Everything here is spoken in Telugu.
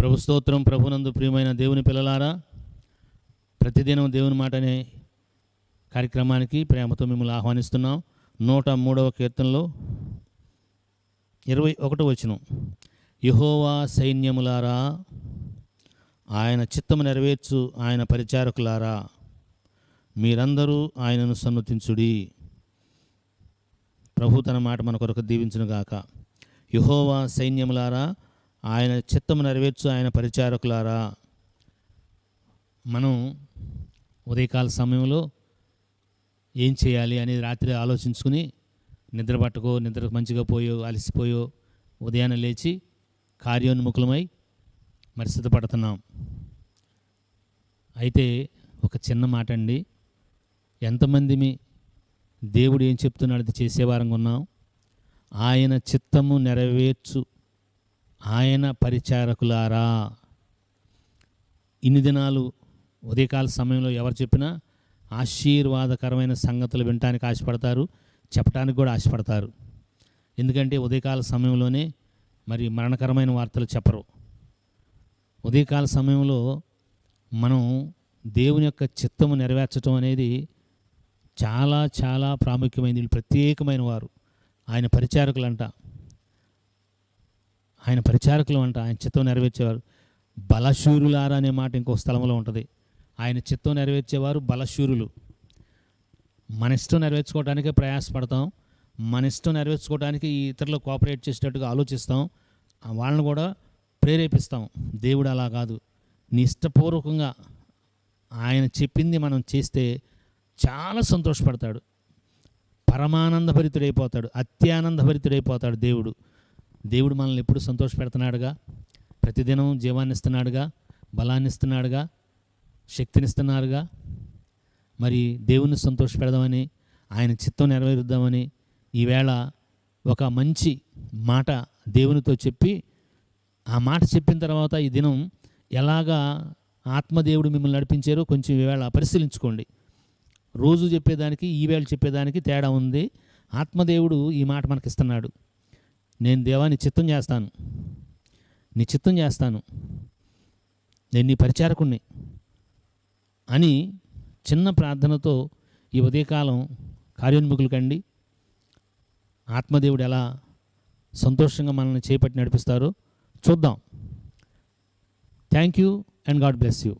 ప్రభు స్తోత్రం ప్రభునందు ప్రియమైన దేవుని పిల్లలారా ప్రతిదినం దేవుని మాట అనే కార్యక్రమానికి ప్రేమతో మిమ్మల్ని ఆహ్వానిస్తున్నాం. నూట మూడవ కీర్తనలో ఇరవై ఒకటో వచనం. యహోవా సైన్యములారా ఆయన చిత్తము నెరవేర్చు ఆయన పరిచారకులారా మీరందరూ ఆయనను సన్నతించుడి. ప్రభు తన మాట మన కొరకు దీవించునుగాక. యహోవా సైన్యములారా ఆయన చిత్తము నెరవేర్చు ఆయన పరిచారకులారా మనం ఉదయకాల సమయంలో ఏం చేయాలి అనేది రాత్రి ఆలోచించుకుని నిద్ర పట్టుకో నిద్ర మంచిగా పోయో అలసిపోయో ఉదయాన్నే లేచి కార్యోన్ముఖులమై మరి సిద్ధపడుతున్నాం. అయితే ఒక చిన్న మాట అండి ఎంతమంది మీ దేవుడు ఏం చెప్తున్నాడు? అది చేసేవారంగా ఉన్నాం. ఆయన చిత్తము నెరవేర్చు ఆయన పరిచారకులారా. ఇన్ని దినాలు ఉదయకాల సమయంలో ఎవరు చెప్పినా ఆశీర్వాదకరమైన సంగతులు వినటానికి ఆశపడతారు చెప్పడానికి కూడా ఆశపడతారు. ఎందుకంటే ఉదయకాల సమయంలోనే మరి మరణకరమైన వార్తలు చెప్పరు. ఉదయకాల సమయంలో మనం దేవుని యొక్క చిత్తము నెరవేర్చడం అనేది చాలా చాలా ప్రాముఖ్యమైనది ప్రత్యేకమైన వారు. ఆయన పరిచారకులు ఆయన పరిచారకులు అంట ఆయన చిత్తం నెరవేర్చేవారు. బలశూరులారా అనే మాట ఇంకో స్థలంలో ఉంటుంది. ఆయన చిత్తం నెరవేర్చేవారు బలశూరులు. మన ఇష్టం నెరవేర్చుకోవడానికే ప్రయాసపడతాం. మన ఇష్టం నెరవేర్చుకోవడానికి ఇతరులు కోఆపరేట్ చేసేటట్టుగా ఆలోచిస్తాం. వాళ్ళని కూడా ప్రేరేపిస్తాం. దేవుడు అలా కాదు. నీ ఇష్టపూర్వకంగా ఆయన చెప్పింది మనం చేస్తే చాలా సంతోషపడతాడు. పరమానందభరితుడైపోతాడు. అత్యానందభరితుడైపోతాడు దేవుడు. దేవుడు మనల్ని ఎప్పుడు సంతోషపెడుతున్నాడుగా? ప్రతిదినం జీవాన్ని ఇస్తున్నాడుగా బలాన్ని ఇస్తున్నాడుగా శక్తినిస్తున్నారుగా మరి దేవుని సంతోషపెడదామని ఆయన చిత్తం నెరవేరుద్దామని ఈవేళ ఒక మంచి మాట దేవునితో చెప్పి ఆ మాట చెప్పిన తర్వాత ఈ దినం ఎలాగా ఆత్మదేవుడు మిమ్మల్ని నడిపించారో కొంచెం ఈవేళ పరిశీలించుకోండి. రోజు చెప్పేదానికి ఈవేళ చెప్పేదానికి తేడా ఉంది. ఆత్మదేవుడు ఈ మాట మనకిస్తున్నాడు. నేను దేవాన్ని చిత్తం చేస్తాను. నీ చిత్తం చేస్తాను. నేను నీ పరిచారకుణ్ణి అని చిన్న ప్రార్థనతో ఈ ఉదయకాలం కార్యోన్ముఖులు కండి. ఆత్మదేవుడు ఎలా సంతోషంగా మనల్ని చేపట్టి నడిపిస్తారో చూద్దాం. Thank you and God bless you